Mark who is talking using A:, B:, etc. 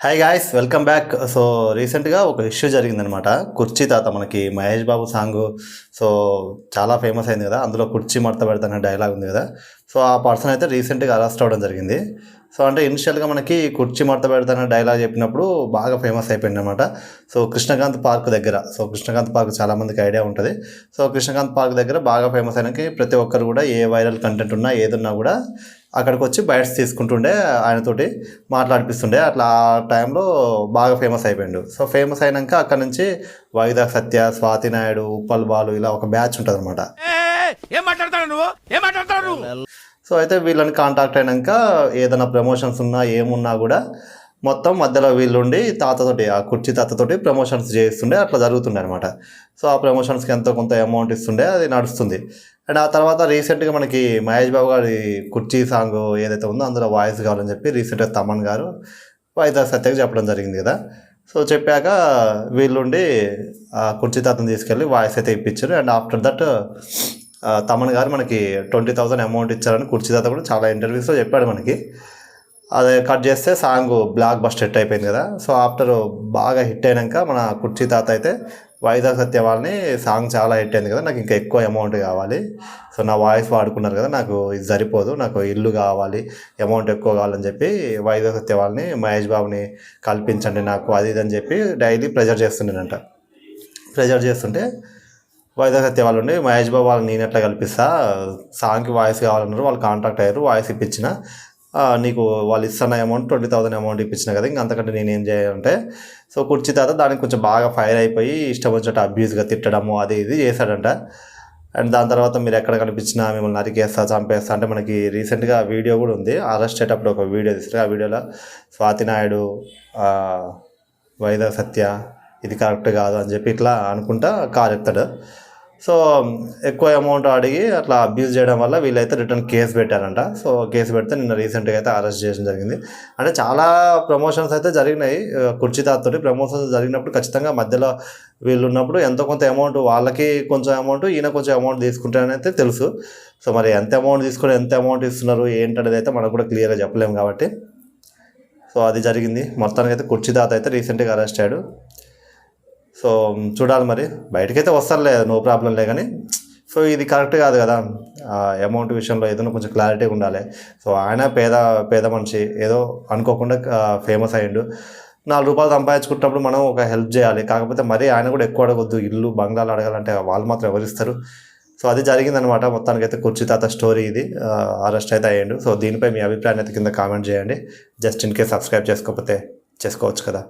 A: Hi guys welcome back so రీసెంట్గా ఒక issue జరిగిందనమాట కుర్చీ తాత మనకి మహేష్ బాబు సాంగ్ సో చాలా ఫేమస్ అయింది కదా. అందులో కుర్చీ మడత పెడతానే డైలాగ్ ఉంది కదా. సో ఆ పర్సన్ అయితే రీసెంట్గా అరెస్ట్ అవ్వడం జరిగింది. సో అంటే ఇనిషియల్గా మనకి కుర్చీ మడత పెడతానే డైలాగ్ చెప్పినప్పుడు బాగా ఫేమస్ అయిపోయింది అనమాట సో కృష్ణకాంత్ పార్క్ దగ్గర సో కృష్ణకాంత్ పార్క్ చాలామందికి ఐడియా ఉంటుంది. సో కృష్ణకాంత్ పార్క్ దగ్గర బాగా ఫేమస్ అయినకి ప్రతి ఒక్కరు కూడా ఏ వైరల్ కంటెంట్ ఉన్నా ఏదున్నా కూడా అక్కడికి వచ్చి బయట్స్ తీసుకుంటుండే ఆయనతోటి మాట్లాడిపిస్తుండే. అట్లా ఆ టైంలో బాగా ఫేమస్ అయిపోయాడు. సో ఫేమస్ అయినాక అక్కడ నుంచి వైజాగ్ సత్య స్వాతి నాయుడు ఉప్పల్ బాలు ఇలా ఒక బ్యాచ్ ఉంటుంది అనమాట
B: మాట్లాడతాడు నువ్వు? ఏం మాట్లాడతాడు నువ్వు?
A: సో అయితే వీళ్ళని కాంటాక్ట్ అయినాక ఏదైనా ప్రమోషన్స్ ఉన్నా ఏమున్నా కూడా మొత్తం మధ్యలో వీళ్ళుండి తాతతోటి ఆ కుర్చీ తాతతోటి ప్రమోషన్స్ చేస్తుండే అట్లా జరుగుతుండే అనమాట సో ఆ ప్రమోషన్స్కి ఎంతో కొంత అమౌంట్ ఇస్తుండే అది నడుస్తుంది. అండ్ ఆ తర్వాత రీసెంట్గా మనకి మహేష్ బాబు గారి కుర్చీ సాంగ్ ఏదైతే ఉందో అందులో వాయిస్ కావాలని చెప్పి రీసెంట్గా తమన్ గారు వైజాగ్ సత్యకి చెప్పడం జరిగింది కదా. సో చెప్పాక వీళ్ళుండి ఆ కుర్చీ తాతను తీసుకెళ్ళి వాయిస్ అయితే ఇప్పించారు. అండ్ ఆఫ్టర్ దట్ తమన్ గారు మనకి ట్వంటీ థౌసండ్ అమౌంట్ ఇచ్చారని కుర్చీ తాత కూడా చాలా ఇంటర్వ్యూస్లో చెప్పాడు మనకి. అదే కట్ చేస్తే సాంగ్ బ్లాక్ బస్ట్ హిట్ అయిపోయింది కదా. సో ఆఫ్టర్ బాగా హిట్ అయినాక మన కుర్చీ తాత అయితే వైజాగ్ సత్య వాళ్ళని సాంగ్ చాలా హిట్ అయింది కదా. నాకు ఇంకా ఎక్కువ అమౌంట్ కావాలి. సో నా వాయిస్ వాడుకున్నారు కదా. నాకు ఇది సరిపోదు. నాకు ఇల్లు కావాలి. అమౌంట్ ఎక్కువ కావాలని చెప్పి వైజాగ్ సత్య వాళ్ళని మహేష్ బాబుని కల్పించండి నాకు అది ఇది అని చెప్పి డైలీ ప్రెజర్ చేస్తుండేనంట. ప్రెజర్ చేస్తుంటే వైజాగ్ సత్య వాళ్ళు ఉండి మహేష్ బాబు వాళ్ళు నేను ఎట్లా కల్పిస్తా? సాంగ్కి వాయిస్ కావాలన్నారు వాళ్ళు కాంటాక్ట్ అయ్యారు వాయిస్ ఇప్పించిన. నీకు వాళ్ళు ఇస్తున్న అమౌంట్ ట్వంటీ థౌసండ్ అమౌంట్ ఇప్పించిన కదా ఇంకా అంతకంటే నేను ఏం చేయాలంటే సో కుర్చీ తాత దానికి కొంచెం బాగా ఫైర్ అయిపోయి ఇష్టం వచ్చినట్టు అబ్యూస్గా తిట్టడము అది ఇది చేశాడంట. అండ్ దాని తర్వాత మీరు ఎక్కడ కనిపించినా మిమ్మల్ని నరికేస్తా చంపేస్తా అంటే మనకి రీసెంట్గా వీడియో కూడా ఉంది. అరెస్ట్ అయ్యేటప్పుడు ఒక వీడియో తీసారు ఆ వీడియోలో స్వాతి నాయుడు వైజాగ్ సత్య ఇది కరెక్ట్ కాదు అని చెప్పి ఇట్లా అనుకుంటా కారు ఎత్తాడు సో ఎక్కువ అమౌంట్ అడిగి అట్లా అబ్యూజ్ చేయడం వల్ల వీళ్ళైతే రిటర్న్ కేసు పెట్టారంట. సో కేసు పెడితే నిన్న రీసెంట్గా అయితే అరెస్ట్ చేయడం జరిగింది. అంటే చాలా ప్రమోషన్స్ అయితే జరిగినాయి. ఆ, కుర్చీ తాతతోటి ప్రమోషన్స్ జరిగినప్పుడు ఖచ్చితంగా మధ్యలో వీళ్ళు ఉన్నప్పుడు ఎంతో కొంత అమౌంట్ వాళ్ళకి కొంచెం అమౌంట్ ఈయన కొంచెం అమౌంట్ తీసుకుంటారని అయితే తెలుసు. సో మరి ఎంత అమౌంట్ తీసుకుని ఎంత అమౌంట్ ఇస్తున్నారు ఏంటనేది అయితే మనకు కూడా క్లియర్గా చెప్పలేము కాబట్టి. సో అది జరిగింది. మొత్తానికి అయితే కుర్చీ తాత అయితే రీసెంట్గా అరెస్ట్ అయ్యాడు. సో చూడాలి మరి. బయటకైతే వస్తారులే నో ప్రాబ్లం లే కానీ. సో ఇది కరెక్ట్ కాదు కదా. అమౌంట్ విషయంలో ఏదైనా కొంచెం క్లారిటీ ఉండాలి. సో ఆయన పేద పేద మనిషి ఏదో అనుకోకుండా ఫేమస్ అయ్యిండు. నాలుగు రూపాయలు సంపాదించుకుంటున్నప్పుడు మనం ఒక హెల్ప్ చేయాలి. కాకపోతే మరీ ఆయన కూడా ఎక్కువ అడగొద్దు. ఇల్లు బంగ్లాలు అడగాలంటే వాళ్ళు మాత్రం ఎవరిస్తారు సో అది జరిగిందనమాట మొత్తానికైతే కుర్చీ తాత స్టోరీ ఇది అరెస్ట్ అయితే అయ్యండు. సో దీనిపై మీ అభిప్రాయాన్ని అయితే కింద కామెంట్ చేయండి. జస్ట్ ఇన్ కేస్ సబ్స్క్రైబ్ చేసుకోకపోతే చేసుకోవచ్చు కదా.